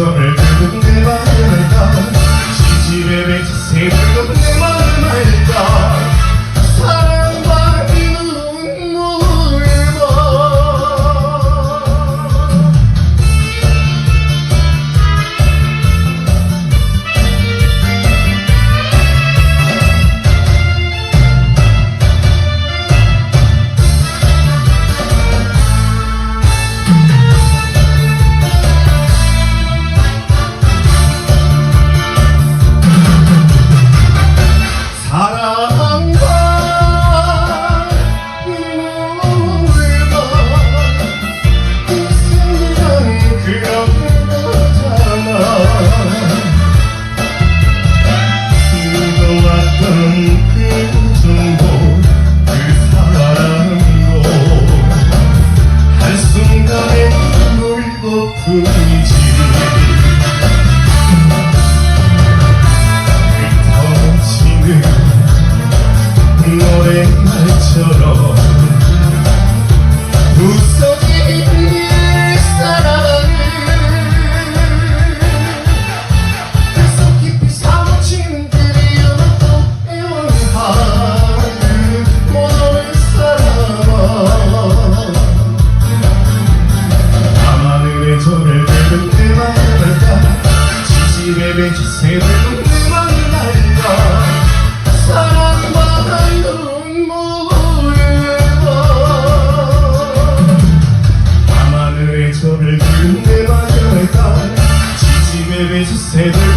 so, 不能 삶의 자세를 그만 날다 사랑받은 눈물에 밤하늘의 저를 그은 내 마녀의 지지배의 자세를